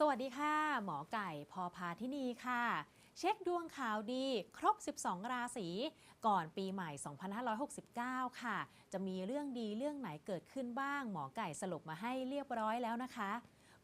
สวัสดีค่ะ หมอไก่พอพาที่นี่ค่ะ เช็คดวงข่าวดีครบ 12 ราศีก่อนปีใหม่ 2569 ค่ะ จะมีเรื่องดีเรื่องไหนเกิดขึ้นบ้าง หมอไก่สรุปมาให้เรียบร้อยแล้วนะคะ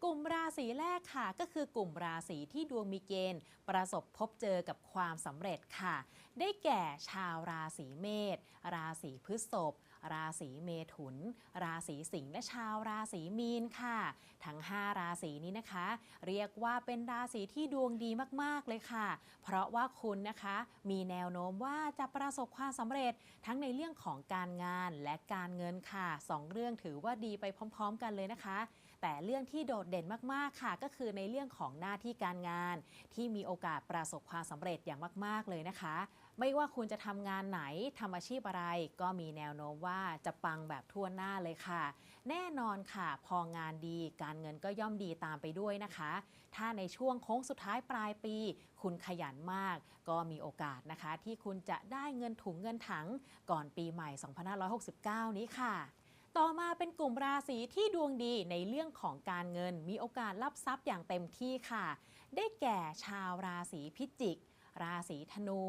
กลุ่มราศีแรกค่ะ ก็คือกลุ่มราศีที่ดวงมีเกณฑ์ ประสบพบเจอกับความสำเร็จค่ะ ได้แก่ชาวราศีเมษราศีพฤษภราศีเมถุน ราศีสิงห์และชาวราศีมีนค่ะ ทั้ง 5 ราศีนี้นะคะ เรียกว่าเป็นราศีที่ดวงดีมากๆเลยค่ะ เพราะว่าคุณนะคะมีแนวโน้มว่าจะประสบความสำเร็จทั้งในเรื่องของการงานและการเงินค่ะสองเรื่องถือว่าดีไปพร้อม ๆ กันเลยนะคะ แต่เรื่องที่โดดเด่นมากๆค่ะ ก็คือในเรื่องของหน้าที่การงาน ที่มีโอกาสประสบความสำเร็จอย่างมาก ๆ เลยนะคะ ไม่ว่าคุณจะทำงานไหนทำอาชีพอะไร ก็มีแนวโน้มว่าจะปังแบบทั่วหน้าเลยค่ะ แน่นอนค่ะ พองานดีการเงินก็ย่อมดีตามไปด้วยนะคะ ถ้าในช่วงโค้งสุดท้ายปลายปี คุณขยันมาก ก็มีโอกาสนะคะ ที่คุณจะได้เงินถุงเงินถังก่อนปีใหม่ 2569 นี้ค่ะ ต่อมาเป็นกลุ่มราศีที่ดวงดีในเรื่องของการเงิน มีโอกาสรับทรัพย์อย่างเต็มที่ค่ะ ได้แก่ชาวราศีพิจิก ราศีธนู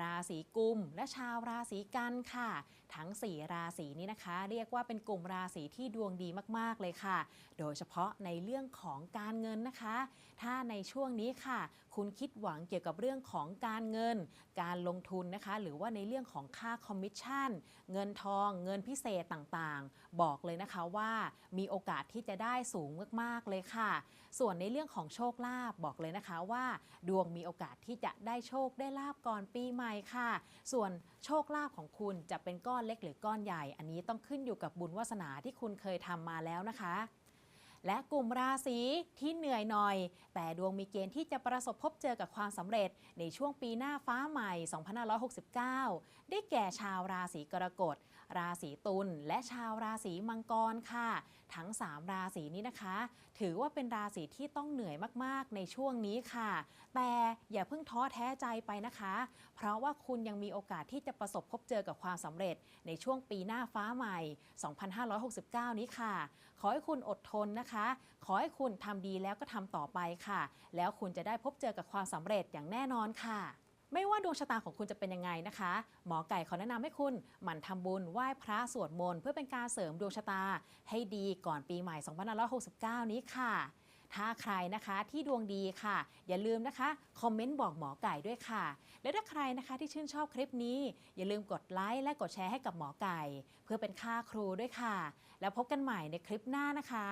ราศีกุม และชาวราศีกันค่ะ ทั้ง 4 ราศีนี้นะคะ เรียกว่าเป็นกลุ่มราศีที่ดวงดีมากๆเลยค่ะ โดยเฉพาะในเรื่องของการเงินนะคะ ถ้าในช่วงนี้ค่ะ คุณคิดหวังเกี่ยวกับเรื่องของการเงิน การลงทุนนะคะ หรือว่าในเรื่องของค่าคอมมิชชั่น เงินทอง เงินพิเศษต่างๆ บอกเลยนะคะว่ามีโอกาสที่จะได้สูงมากๆเลยค่ะ ส่วนในเรื่องของโชคลาภบอกเลยนะคะว่า ดวงมีโอกาสที่จะได้โชคได้ลาบก่อนปีใหม่ค่ะ ส่วนโชคลาภของคุณจะเป็นก้อนเล็กหรือก้อนใหญ่ อันนี้ต้องขึ้นอยู่กับบุญวาสนาที่คุณเคยทำมาแล้วนะคะ และกลุ่มราศีที่เหนื่อยหน่อย แต่ดวงมีเกณฑ์ที่จะประสบพบเจอกับความสำเร็จในช่วงปีหน้าฟ้าใหม่ 2569 ได้แก่ชาวราศีกรกฎ ราศีตุลและชาวราศีมังกรค่ะ ทั้ง 3 ราศีนี้นะคะ ถือว่าเป็นราศีที่ต้องเหนื่อยมาก ๆ ในช่วงนี้ค่ะ แต่อย่าเพิ่งท้อแท้ใจไปนะคะ เพราะว่าคุณยังมีโอกาสที่จะประสบพบเจอกับความสำเร็จในช่วงปีหน้าฟ้าใหม่ 2569 นี้ค่ะ ขอให้คุณอดทนนะคะขอให้คุณทำดีแล้วก็ทำต่อไปค่ะ แล้วคุณจะได้พบเจอกับความสำเร็จอย่างแน่นอนค่ะไม่ว่าดวงชะตาของคุณจะเป็นยังไงนะคะ หมอไก่ขอแนะนำให้คุณหมั่นทำบุญไหว้พระสวดมนต์เพื่อเป็นการเสริมดวงชะตา ให้ดีก่อนปีใหม่2569 นี้ค่ะ ถ้าใครนะคะที่ดวงดีค่ะ อย่าลืมนะคะคอมเมนต์บอกหมอไก่ด้วยค่ะ และถ้าใครนะคะที่ชื่นชอบคลิปนี้ อย่าลืมกดไลค์และกดแชร์ให้กับหมอไก่ เพื่อเป็นค่าครูด้วยค่ะ แล้วพบกันใหม่ในคลิปหน้านะคะ